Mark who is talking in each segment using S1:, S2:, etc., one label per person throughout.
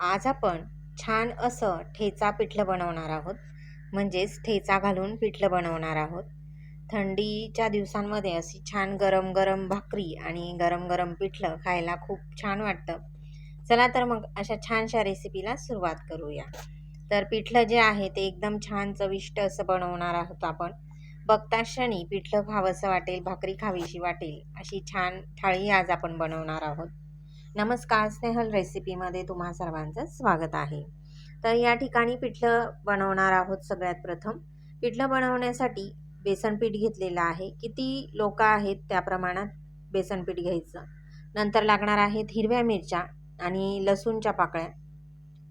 S1: आज आपण छान असं ठेचा पिठलं बनवणार आहोत. म्हणजेच ठेचा घालून पिठलं बनवणार आहोत. थंडीच्या दिवसांमध्ये अशी छान गरम गरम भाकरी आणि गरम गरम पिठलं खायला खूप छान वाटतं. चला तर मग अशा छानशा रेसिपीला सुरुवात करूया. तर पिठलं जे आहे ते एकदम छान चविष्ट असं बनवणार आहोत आपण. बघता क्षणी पिठलं खावंसं वाटेल भाकरी खावीशी वाटेल अशी छान थाळी आज आपण बनवणार आहोत. नमस्कार स्नेहल रेसिपीमध्ये तुम्हा सर्वांचं स्वागत आहे. तर या ठिकाणी पिठलं बनवणार आहोत सगळ्यात प्रथम. पिठलं बनवण्यासाठी बेसनपीठ घेतलेलं आहे. किती लोक आहेत त्या प्रमाणात बेसनपीठ घ्यायचं? नंतर लागणार आहेत हिरव्या मिरच्या आणि लसूणच्या पाकळ्या.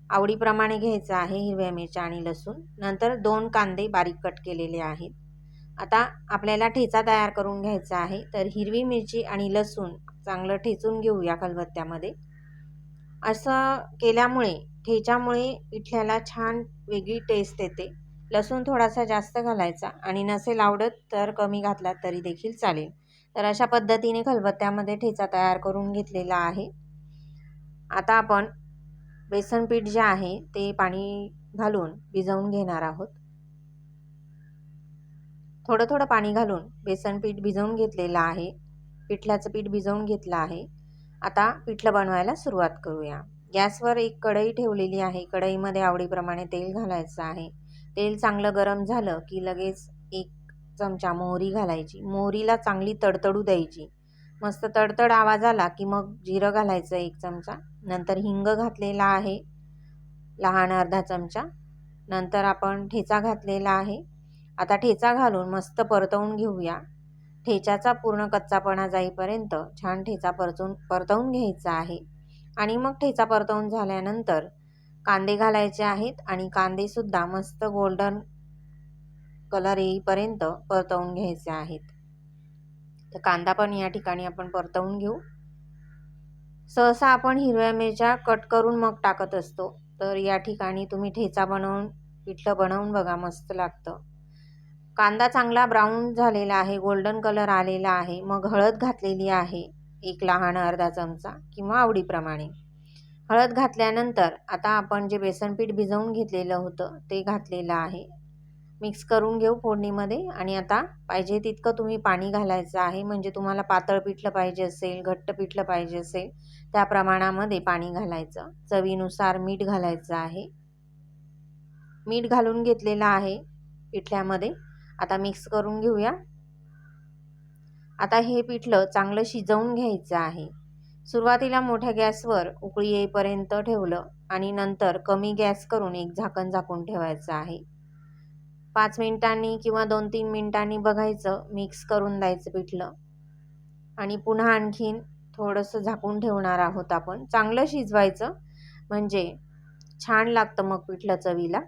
S1: आवडीप्रमाणे घ्यायचं आहे हिरव्या मिरच्या आणि लसूण. नंतर दोन कांदे बारीक कट केलेले आहेत. आता आपल्याला ठेचा तयार करून घ्यायचा आहे. तर हिरवी मिरची आणि लसूण चांगलं ठेचून घेऊया खलबत्त्यामध्ये असं केल्यामुळे ठेच्यामुळे पिठल्याला छान वेगळी टेस्ट येते. लसूण थोडासा जास्त घालायचा आणि नसेल आवडत तर कमी घातलात तरी देखील चालेल. तर अशा पद्धतीने खलबत्त्यामध्ये ठेचा तयार करून घेतलेला आहे. आता आपण बेसन पीठ जे आहे ते पाणी घालून भिजवून घेणार आहोत. थोडं थोडं पाणी घालून बेसन पीठ भिजवून घेतलेलं आहे. पिठल्याचं पीठ भिजवून घेतलं आहे. आता पिठलं बनवायला सुरुवात करूया. गॅसवर एक कढई ठेवलेली आहे. कढईमध्ये आवडीप्रमाणे तेल घालायचं आहे. तेल चांगलं गरम झालं की लगेच एक चमचा मोहरी घालायची. मोहरीला चांगली तडतडू द्यायची. मस्त तडतड आवाज आला की मग जिरं घालायचं एक चमचा. नंतर हिंग घातलेला आहे. लहान अर्धा चमचा. नंतर आपण ठेचा घातलेला आहे. आता ठेचा घालून मस्त परतवून घेऊया. ठेच्याचा पूर्ण कच्चापणा जाईपर्यंत छान ठेचा परतून परतवून घ्यायचा आहे. आणि मग ठेचा परतवून झाल्यानंतर कांदे घालायचे आहेत आणि कांदेसुद्धा मस्त गोल्डन कलर येईपर्यंत परतवून घ्यायचे आहेत. तर कांदा पण या ठिकाणी आपण परतवून घेऊ. सहसा आपण हिरव्या मिरच्या कट करून मग टाकत असतो. तर या ठिकाणी तुम्ही ठेचा बनवून पिठलं बनवून बघा मस्त लागतं. कांदा चांगला ब्राऊन झालेला आहे गोल्डन कलर आलेला आहे मग हळद घातलेली आहे एक लहान अर्धा चमचा किंवा आवडीप्रमाणे. हळद घातल्यानंतर आता आपण जे बेसन पीठ भिजवून घेतलेलं होतं ते घातलेलं आहे. मिक्स करून घेऊ फोडणीमध्ये आणि आता पाहिजे तितकं तुम्ही पाणी घालायचं आहे म्हणजे तुम्हाला पातळ पिठलं पाहिजे असेल घट्ट पिठलं पाहिजे असेल त्या प्रमाणामध्ये पाणी घालायचं. चवीनुसार मीठ घालायचं आहे. मीठ घालून घेतलेलं आहे पिठल्यामध्ये. आता मिक्स करून घेऊया. आता हे पिठलं चांगलं शिजवून घ्यायचं आहे. सुरुवातीला मोठ्या गॅसवर उकळी येईपर्यंत ठेवलं आणि नंतर कमी गॅस करून एक झाकण झाकून ठेवायचं आहे. पाच मिनिटांनी किंवा दोन तीन मिनिटांनी बघायचं मिक्स करून द्यायचं पिठलं. आणि पुन्हा आणखीन थोडंसं झाकून ठेवणार आहोत आपण. चांगलं शिजवायचं म्हणजे छान लागतं मग पिठलं चवीला.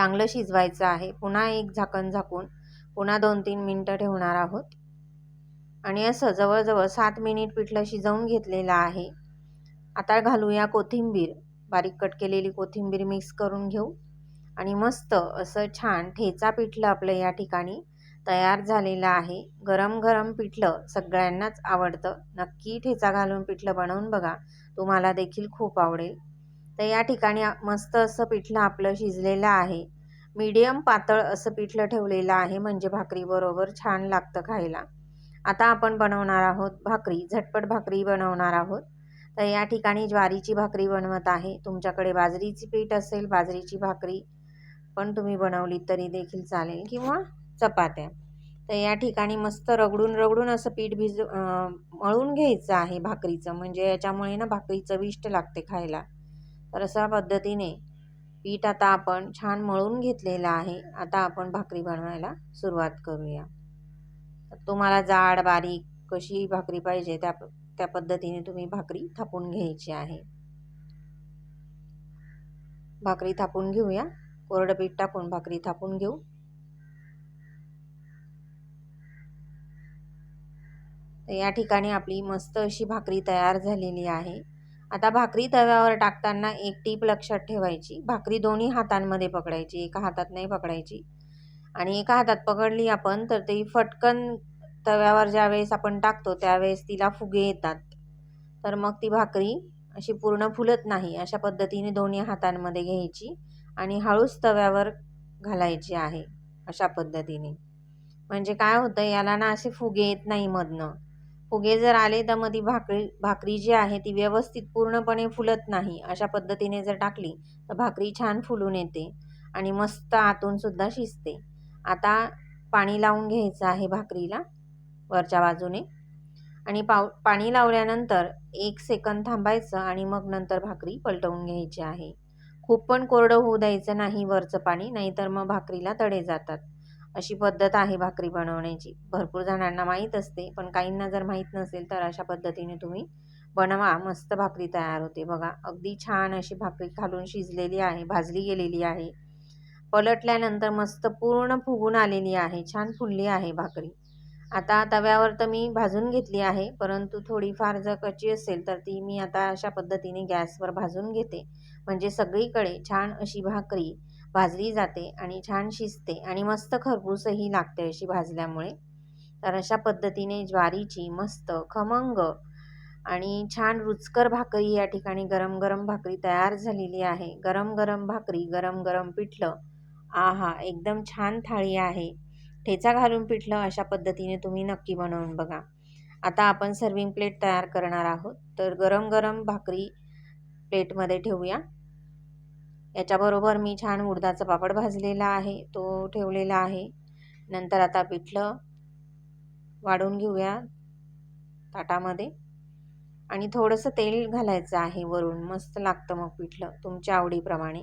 S1: चांगलं शिजवायचं आहे. पुन्हा एक झाकण झाकून पुन्हा दोन तीन मिनटं ठेवणार आहोत. आणि असं जवळजवळ सात मिनिट पिठलं शिजवून घेतलेलं आहे. आता घालूया कोथिंबीर. बारीक कट केलेली कोथिंबीर मिक्स करून घेऊ. आणि मस्त असं छान ठेचा पिठलं आपलं या ठिकाणी तयार झालेलं आहे. गरम गरम पिठलं सगळ्यांनाच आवडतं. नक्की ठेचा घालून पिठलं बनवून बघा. तुम्हाला देखील खूप आवडेल. तर या ठिकाणी मस्त असं पिठलं आपलं शिजलेलं आहे. मीडियम पातळ असं पिठलं ठेवलेलं आहे म्हणजे भाकरीबरोबर छान लागतं खायला. आता आपण बनवणार आहोत भाकरी झटपट भाकरी बनवणार आहोत. तर या ठिकाणी ज्वारीची भाकरी बनवत आहे. तुमच्याकडे बाजरीची पीठ असेल बाजरीची भाकरी पण तुम्ही बनवली तरी देखील चालेल. किंवा चपात्या. तर या ठिकाणी मस्त रगडून रगडून असं पीठ भिज मळून घ्यायचं आहे भाकरीचं. म्हणजे याच्यामुळे ना भाकरी चविष्ट लागते खायला. तर अशा पद्धतीने पीठ आता आपण छान मळून घेतलेलं आहे. आता आपण भाकरी बनवायला सुरुवात करूया. तुम्हाला जाड बारीक कशी भाकरी पाहिजे त्या त्या पद्धतीने तुम्ही भाकरी थापून घ्यायची आहे. भाकरी थापून घेऊया. कोरडं पीठ टाकून भाकरी थापून घेऊ. तर या ठिकाणी आपली मस्त अशी भाकरी तयार झालेली आहे. आता भाकरी तव्यावर टाकताना एक टीप लक्षात ठेवायची. भाकरी दोन्ही हातांमध्ये पकडायची एका हातात नाही पकडायची. आणि एका हातात पकडली आपण तर ती फटकन तव्यावर ज्यावेळेस आपण टाकतो त्यावेळेस तिला फुगे येतात. तर मग ती भाकरी अशी पूर्ण फुलत नाही अशा पद्धतीने दोन्ही हातांमध्ये घ्यायची आणि हळूच तव्यावर घालायची आहे अशा पद्धतीने. म्हणजे काय होतं याला ना असे फुगे येत नाही मधनं. फुगे जर आले तर मग ती भाकरी भाकरी जी आहे ती व्यवस्थित पूर्णपणे फुलत नाही. अशा पद्धतीने जर टाकली तर भाकरी छान फुलून येते आणि मस्त आतूनसुद्धा शिजते. आता पाणी लावून घ्यायचं आहे भाकरीला वरच्या बाजूने. आणि पाव पाणी लावल्यानंतर एक सेकंद थांबायचं आणि मग नंतर भाकरी पलटवून घ्यायची आहे. खूप पण कोरडं होऊ द्यायचं नाही वरचं पाणी नाहीतर मग भाकरीला तडे जातात. अशी पद्धत आहे भाकरी बनवण्याची. भरपूर जणांना माहीत असते पण काहींना जर माहीत नसेल तर अशा पद्धतीने तुम्ही बनवा. मस्त भाकरी तयार होते बघा. अगदी छान अशी भाकरी खालून शिजलेली आहे भाजली गेलेली आहे. पलटल्यानंतर मस्त पूर्ण फुगून आलेली आहे छान फुलली आहे भाकरी. आता तव्यावर तर मी भाजून घेतली आहे परंतु थोडीफार जर कच्ची असेल तर ती मी आता अशा पद्धतीने गॅसवर भाजून घेते. म्हणजे सगळीकडे छान अशी भाकरी भाजली जाते आणि छान शिजते आणि मस्त खरपूसही लागते अशी भाजल्यामुळे. तर अशा पद्धतीने ज्वारीची मस्त खमंग आणि छान रुचकर भाकरी या ठिकाणी गरम गरम भाकरी तयार झालेली आहे. गरम गरम भाकरी गरम गरम पिठलं. आहा एकदम छान थाळी आहे. ठेचा घालून पिठलं अशा पद्धतीने तुम्ही नक्की बनवून बघा. आता आपण सर्विंग प्लेट तयार करणार आहोत. तर गरम गरम भाकरी प्लेटमध्ये ठेवूया. याच्याबरोबर मी छान उडदाचा पापड भाजलेला आहे तो ठेवलेला आहे. नंतर आता पिठलं वाढून घेऊया ताटामध्ये. आणि थोडंसं तेल घालायचं आहे वरून मस्त लागतं मग पिठलं तुमच्या आवडीप्रमाणे.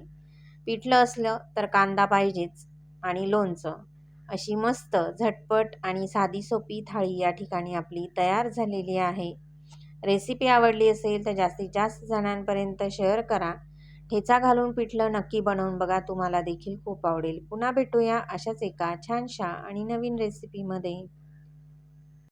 S1: पिठलं असलं तर कांदा पाहिजेच आणि लोणचं. अशी मस्त झटपट आणि साधी सोपी थाळी या ठिकाणी आपली तयार झालेली आहे. रेसिपी आवडली असेल तर जास्तीत जास्त जणांपर्यंत शेअर करा. ठेचा घालून पिठलं नक्की बनवून बघा तुम्हाला देखील खूप आवडेल. पुन्हा भेटूया अशाच एका छानशा आणि नवीन रेसिपीमध्ये